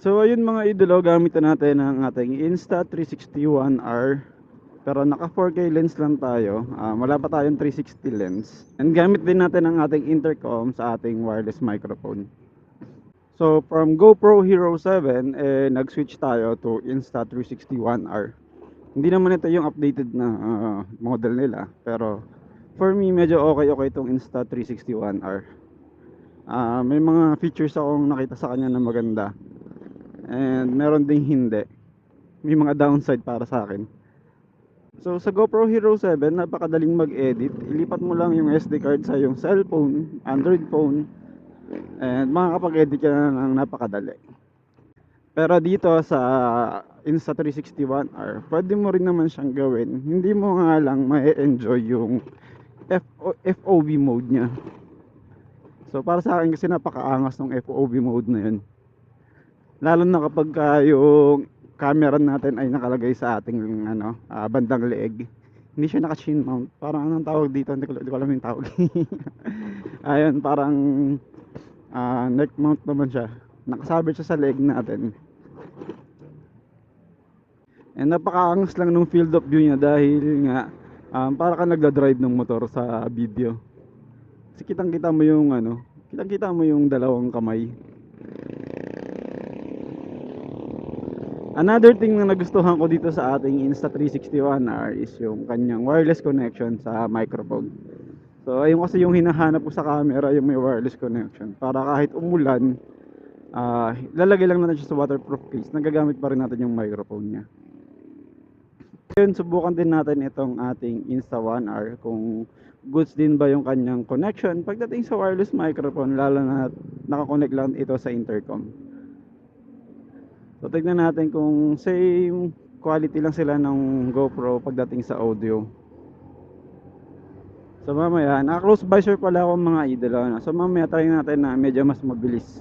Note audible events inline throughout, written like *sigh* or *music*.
So ayun mga idolo, gamit na natin ang ating Insta360 Pero naka 4K lens lang tayo. Ah, wala pa tayong 360 lens. And gamit din natin ang ating intercom sa ating wireless microphone. So from GoPro Hero 7, eh, nag-switch tayo to Insta360 1R. Hindi naman ito yung updated na ah, model nila. Pero for me, medyo okay-okay itong Insta360 1R. Ah, may mga features akong nakita sa kanya na maganda. And meron ding hindi. May mga downside para sa akin. So sa GoPro Hero 7, napakadaling mag-edit. Ilipat mo lang yung SD card sa yung cellphone, Android phone, and makakapag-edit ka na ng napakadali. Pero dito sa Insta360 One R, pwede mo rin naman siyang gawin. Hindi mo nga lang ma-enjoy yung FO- FOV mode niya. So para sa akin kasi napakaangas ng FOV mode na yun. Lalo na kapag ka yung camera natin ay nakalagay sa ating ano, ah, bandang leeg. Hindi siya naka chin mount. Parang anong tawag dito? Hindi ko, hindi ko alam yung tawag. *laughs* Ayun, parang ah, neck mount naman siya. Nakasabit siya sa leg natin. And napakaangas lang nung field of view niya dahil nga um, para ka nagda-drive ng motor sa video. Kasi kitang kita mo yung ano, kitang kita mo yung dalawang kamay. Another thing na nagustuhan ko dito sa ating Insta360 One R is yung kanyang wireless connection sa microphone. So ayun kasi yung hinahanap ko sa camera yung may wireless connection para kahit umulan ah lalagay lang natin siya sa waterproof case nagagamit pa rin natin yung microphone niya. Yun, subukan din natin itong ating Insta One R kung goods din ba yung kanyang connection pagdating sa wireless microphone lalo na nakakonect lang ito sa intercom. So tignan natin kung same quality lang sila ng GoPro pagdating sa audio. So mamaya, naka-close visor pala ako mga idolo. no? So mamaya try natin na medyo mas mabilis.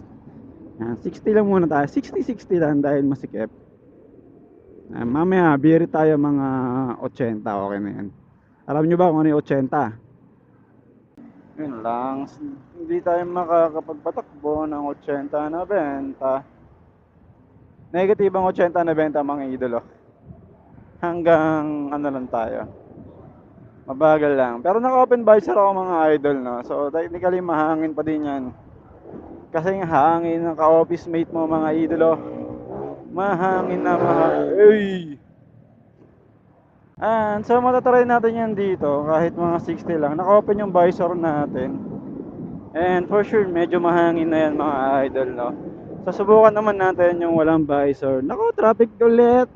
Yan, 60 lang muna tayo. 60-60 lang dahil masikip. Ah, mamaya, biri tayo mga 80. Okay na yan. Alam nyo ba kung ano yung 80? Yun lang. Hindi tayo makakapagpatakbo ng 80 na benta. Negative ang 80 na benta mga idolo. Hanggang ano lang tayo. Mabagal lang. Pero naka-open visor ako mga idol no. So technically mahangin pa din yan. Kasi yung hangin ng ka-office mate mo mga idolo. Mahangin na mga... Ay! And so matatry natin yan dito kahit mga 60 lang. Naka-open yung visor natin. And for sure medyo mahangin na yan mga idol no. Susubukan naman natin yung walang visor. Nako, traffic ulit.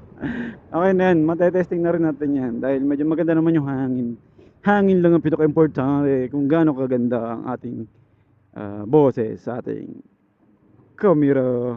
*laughs* okay na yan. Matetesting na rin natin yan. Dahil medyo maganda naman yung hangin. Hangin lang ang pinaka-importante kung gaano kaganda ang ating uh, boses sa ating camera.